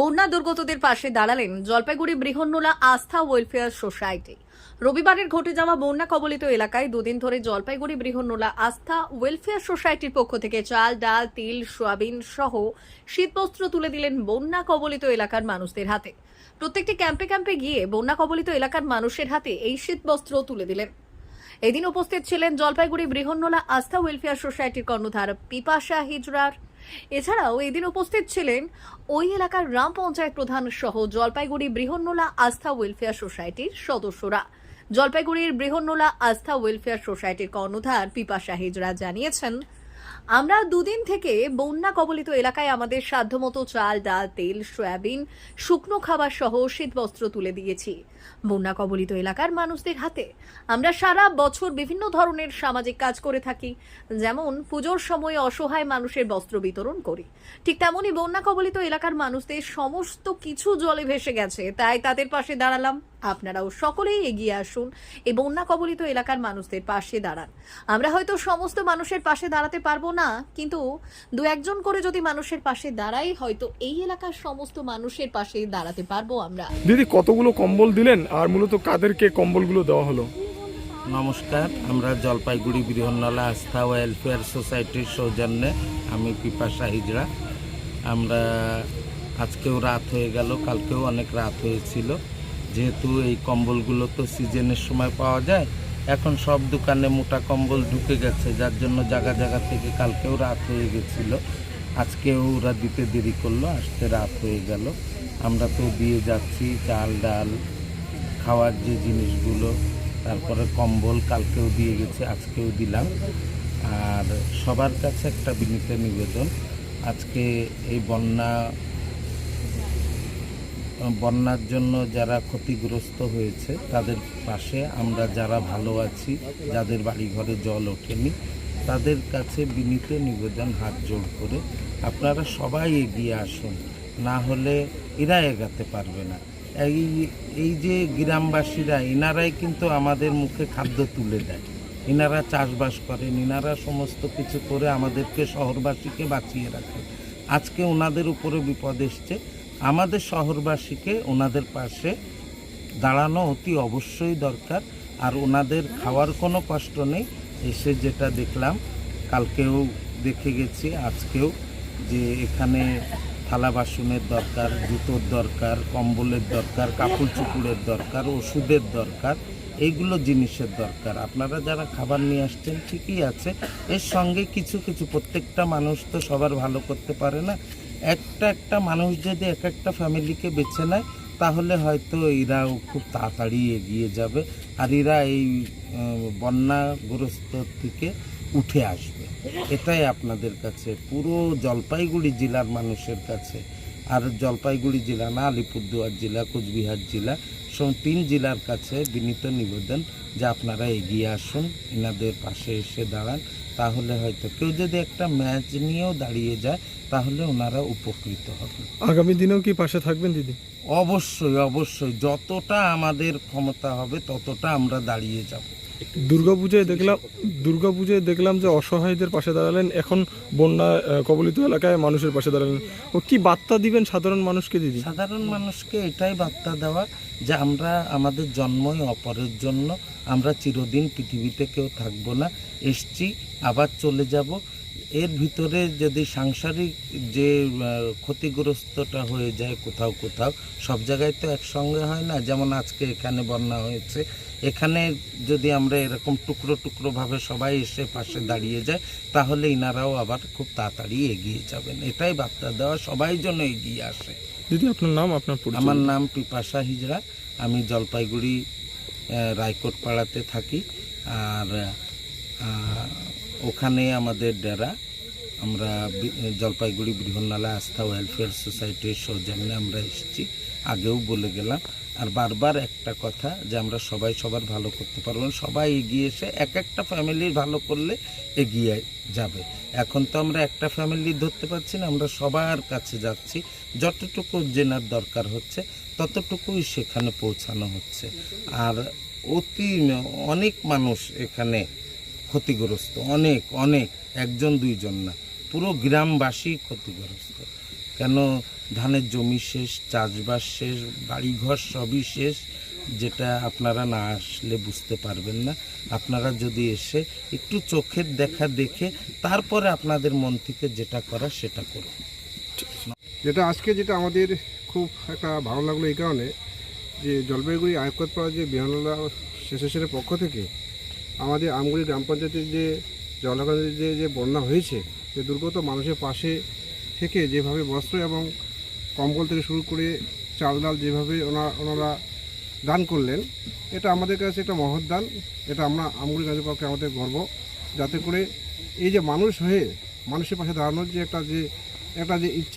বন্যা দুর্গতদের পাশে দাঁড়ালেন জলপাইগুড়ি বৃহন্নলা আস্থা ওয়েলফেয়ার সোসাইটি। রবিবারের ঘটে যাওয়া বন্যা কবলিত এলাকায় দুদিন ধরে জলপাইগুড়ি বৃহন্নলা আস্থা ওয়েলফেয়ার সোসাইটির পক্ষ থেকে চাল, ডাল, তিল, সোয়াবিন সহ শীতবস্ত্র তুলে দিলেন বন্যা কবলিত এলাকার মানুষদের হাতে। প্রত্যেকটি ক্যাম্পে ক্যাম্পে গিয়ে বন্যা কবলিত এলাকার মানুষের হাতে এই শীতবস্ত্র তুলে দিলেন। এদিন উপস্থিত ছিলেন জলপাইগুড়ি বৃহন্নলা আস্থা ওয়েলফেয়ার সোসাইটির কর্ণধার পিপাসা হিজরার এছাড়াও এদিন উপস্থিত ছিলেন ওই এলাকার গ্রাম পঞ্চায়েত প্রধান সহ জলপাইগুড়ি বৃহন্নলা আস্থা ওয়েলফেয়ার সোসাইটির সদস্যরা। জলপাইগুড়ির বৃহন্নলা আস্থা ওয়েলফেয়ার সোসাইটির কর্ণধার পিপা শাহিজরা জানিয়েছেন আমরা দুদিন থেকে বন্যা কবলিত এলাকায় আমাদের সাধ্যমতো চাল, ডাল, তেল, সয়াবিন, শুকনো খাবার সহ শীতবস্ত্র তুলে দিয়েছি। বন্যা কবলিত এলাকার মানুষদের হাতে আমরা সারা বছর বিভিন্ন ধরনের সামাজিক কাজ করে থাকি। যেমন পুজোর সময় অসহায় মানুষের বস্ত্র বিতরণ করি। ঠিক তেমনই বন্যা কবলিত এলাকার মানুষদের সমস্ত কিছু জলে ভেসে গেছে, তাই তাদের পাশে দাঁড়ালাম। আপনারাও সকলেই এগিয়ে আসুন এই বন্যা কবলিত এলাকার মানুষদের পাশে দাঁড়ান। আমরা হয়তো সমস্ত মানুষের পাশে দাঁড়াতে পারব না কিন্তু দু একজন করে যদি মানুষের পাশে দাঁড়াই হয়তো এই এলাকার সমস্ত মানুষের পাশে দাঁড়াতে পারব আমরা। দিদি কতগুলো কম্বল দিলেন আর মূলত কাদেরকে কম্বলগুলো দেওয়া হলো? নমস্কার আমরা জলপাইগুড়ি বৃহন্নলা আস্থা ওয়েলফেয়ার সোসাইটির সৌজন্যে আমি পিপাসা হিজড়া। আমরা আজকেও রাত হয়ে গেল কালকেও অনেক রাত হয়েছিল। যেহেতু এই কম্বলগুলো তো সিজনের সময় পাওয়া যায়, এখন সব দোকানে মোটা কম্বল ঢুকে গেছে, যার জন্য জায়গা জায়গা থেকে কালকেও রাত হয়ে গেছিল। আজকেও ওরা দিতে দেরি করল, আসতে রাত হয়ে গেল। আমরা তো দিয়ে যাচ্ছি, চাল, ডাল, খাওয়ার যে জিনিসগুলো, তারপরে কম্বল কালকেও দিয়ে গেছে, আজকেও দিলাম। আর সবার কাছে একটা বিনীত নিবেদন, আজকে এই বন্যা বন্যার জন্য যারা ক্ষতিগ্রস্ত হয়েছে, তাদের পাশে আমরা যারা ভালো আছি, যাদের বাড়ি ঘরে জল ওঠেনি, তাদের কাছে বিনীত নিবেদন, হাত জোড় করে আপনারা সবাই এগিয়ে আসুন। না হলে এরা এগাতে পারবে না। এই এই যে গ্রামবাসীরা ইনারাই কিন্তু আমাদের মুখে খাদ্য তুলে দেয়। ইনারা চাষবাস করেন ইনারা সমস্ত কিছু করে আমাদেরকে শহরবাসীকে বাঁচিয়ে রাখে। আজকে ওনাদের উপরে বিপদ এসছে আমাদের শহরবাসীকে ওনাদের পাশে দাঁড়ানো অতি অবশ্যই দরকার। আর ওনাদের খাওয়ার কোনো কষ্ট নেই। এসে যেটা দেখলাম, কালকেও দেখে গেছি, আজকেও যে এখানে থালা বাসনের দরকার, জুতোর দরকার, কম্বলের দরকার, কাপড় চুপুরের দরকার, ওষুধের দরকার এইগুলো জিনিসের দরকার। আপনারা যারা খাবার নিয়ে আসছেন ঠিকই আছে। এর সঙ্গে কিছু কিছু প্রত্যেকটা মানুষ তো সবার ভালো করতে পারে না। একটা একটা মানুষ যদি এক একটা ফ্যামিলিকে বেছে নেয়, তাহলে হয়তো এরা খুব তাড়াতাড়ি এগিয়ে যাবে আর এরা এই বন্যাগ্রস্ত থেকে উঠে আসবে। এটাই আপনাদের কাছে পুরো জলপাইগুড়ি জেলার মানুষের কাছে আর জলপাইগুড়ি জেলা না আলিপুরদুয়ার জেলা কোচবিহার জেলা সব তিন জেলার কাছে বিনীত নিবেদন যে আপনারা এগিয়ে আসুন এনাদের পাশে এসে দাঁড়ান। তাহলে হয়তো কেউ যদি একটা ম্যাচ নিয়েও দাঁড়িয়ে যায় তাহলে ওনারা উপকৃত হবেন আগামী দিনেও কি পাশে থাকবেন দিদি? অবশ্যই অবশ্যই। যতটা আমাদের ক্ষমতা হবে ততটা আমরা দাঁড়িয়ে যাব। দুর্গাপূজায় দেখলাম, দুর্গাপুজোয় দেখলাম যে অসহায়দের পাশে দাঁড়ালেন। এখন বন্যা কবলিত এলাকায় মানুষের পাশে দাঁড়ালেন। ও কি বার্তা দিবেন সাধারণ মানুষকে দিদি? সাধারণ মানুষকে এটাই বার্তা দেওয়া যে আমরা আমাদের জন্মই অপরের জন্য, আমরা চিরদিন পৃথিবীতে কেউ থাকব না। এসছি, আবার চলে যাব। এর ভিতরে যদি সাংসারিক যে ক্ষতিগ্রস্তটা হয়ে যায় কোথাও কোথাও সব জায়গায় তো একসঙ্গে হয় না যেমন আজকে এখানে বন্যা হয়েছে। এখানে যদি আমরা এরকম টুকরো টুকরোভাবে সবাই এসে পাশে দাঁড়িয়ে যায় তাহলে ইনারাও আবার খুব তাড়াতাড়ি এগিয়ে যাবেন। এটাই বার্তা দেওয়া সবাই জন্য এগিয়ে আসে। দিদি আপনার নাম আপনার আমার নাম পিপাসা হিজড়া। আমি জলপাইগুড়ি রায়কোট পাড়াতে থাকি। আর ওখানে আমাদের ডেরা। আমরা জলপাইগুড়ি বৃহন্নালা আস্থা ওয়েলফেয়ার সোসাইটির সৌজন্যে আমরা এসেছি। আগেও বলে গেলাম। আর বারবার একটা কথা যে আমরা সবাই সবার ভালো করতে পারব সবাই এগিয়ে এসে এক একটা ফ্যামিলির ভালো করলে এগিয়ে যাবে। এখন তো আমরা একটা ফ্যামিলি ধরতে পারছি না, আমরা সবার কাছে যাচ্ছি। যতটুকু জেনার দরকার হচ্ছে, ততটুকুই সেখানে পৌঁছানো হচ্ছে। আর অতি অনেক মানুষ এখানে ক্ষতিগ্রস্ত, অনেক অনেক, একজন, দুইজন না। পুরো গ্রামবাসী ক্ষতিগ্রস্ত। কেন? ধানের জমি শেষ, চাষবাস শেষ, বাড়িঘর সবই শেষ, যেটা আপনারা না আসলে বুঝতে পারবেন না। আপনারা যদি এসে একটু চোখের দেখা দেখে, তারপরে আপনাদের মন থেকে যেটা করা সেটা করুন। যেটা আজকে যেটা আমাদের খুব একটা ভালো লাগল এই কারণে, যে জলপাইগুড়ি আয়কতপাড়া যে বিহানুল্লাহ শেষের পক্ষ থেকে, আমাদের আমগুড়ি গ্রাম পঞ্চায়েতের যে যে যে বন্যা হয়েছে যে দুর্গত মানুষের পাশে থেকে যেভাবে বস্ত্র এবং কম্বল থেকে শুরু করে চাল ডাল যেভাবে ওনা, ওনারা দান করলেন, এটা আমাদের কাছে একটা মহৎ দান। এটা আমরা আমগুড়ি গাছের পক্ষে আমাদের গর্ব। যাতে করে এই যে মানুষ হয়ে মানুষের পাশে দাঁড়ানোর যে একটা যে একটা যে ইচ্ছা